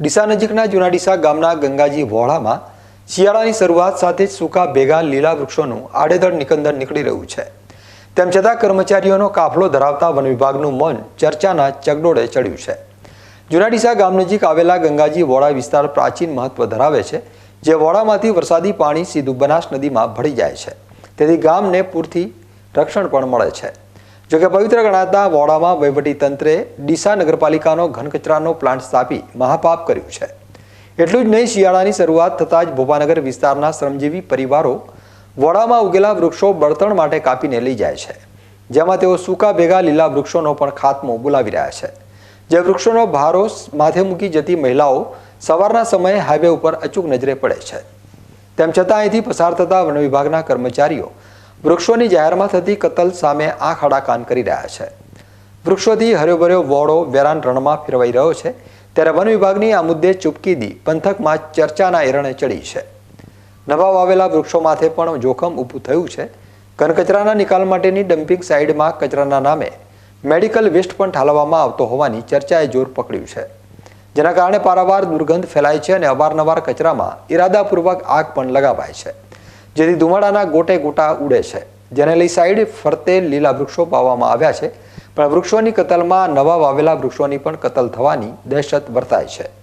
ડીસા નજીકના જૂના ડીસા ગામના ગંગાજી વોળામાં શિયાળાની શરૂઆત સાથે જ સૂકા ભેગા લીલા વૃક્ષોનું આડેધડ નિકંદન નીકળી રહ્યું છે. તેમ છતાં કર્મચારીઓનો કાફલો ધરાવતા વન વિભાગનું મન ચર્ચાના ચગડોળે ચડ્યું છે. જૂના ડીસા ગામ નજીક આવેલા ગંગાજી વોળા વિસ્તાર પ્રાચીન મહત્વ ધરાવે છે, જે વોળામાંથી વરસાદી પાણી સીધું બનાસ નદીમાં ભળી જાય છે. તેથી ગામને પૂરથી રક્ષણ પણ મળે છે. જોકે પવિત્ર ગણાતા વોડામાં તંત્રે ડીસા નગરપાલિકાનો ઘનકચરાનો પ્લાન્ટ સ્થાપી મહાપાપ કર્યું છે. એટલું જ નહીં, શિયાળાની શરૂઆત થતાં જ ભોપાનગર વિસ્તારના શ્રમજીવી પરિવારો વોડામાં ઉગેલા વૃક્ષો બળતણ માટે કાપીને લઈ જાય છે. જેમાં તેઓ સૂકા ભેગા લીલા વૃક્ષોનો પણ ખાત્મો બોલાવી રહ્યા છે. જે વૃક્ષોનો ભારો માથે મૂકી જતી મહિલાઓ સવારના સમયે હાઈવે ઉપર અચૂક નજરે પડે છે. તેમ છતાં અહીંથી પસાર થતા વન વિભાગના કર્મચારીઓ વૃક્ષોની જાહેરમાં થતી કતલ સામે આંખ આડાકાન કરી રહ્યા છે. વૃક્ષોથી હર્યોભર્યો વોળો વેરાન રણમાં ફેરવાઈ રહ્યો છે. ત્યારે વન વિભાગની આ મુદ્દે ચૂપકીદી પંથકમાં ચર્ચાના એરણે ચડી છે. નવા વાવેલા વૃક્ષો માથે પણ જોખમ ઊભું થયું છે. ઘનકચરાના નિકાલ માટેની ડમ્પિંગ સાઇડમાં કચરાના નામે મેડિકલ વેસ્ટ પણ ઠાલવવામાં આવતો હોવાની ચર્ચાએ જોર પકડ્યું છે. જેના કારણે પારાવાર દુર્ગંધ ફેલાય છે અને અવારનવાર કચરામાં ઇરાદાપૂર્વક આગ પણ લગાવાય છે. જેથી ધુમાડાના ગોટે ગોટા ઉડે છે. જેને લઈ સાઈડ ફરતે લીલા વૃક્ષો પાવામાં આવ્યા છે. પણ વૃક્ષોની કતલમાં નવા વાવેલા વૃક્ષોની પણ કતલ થવાની દહેશત વર્તાય છે.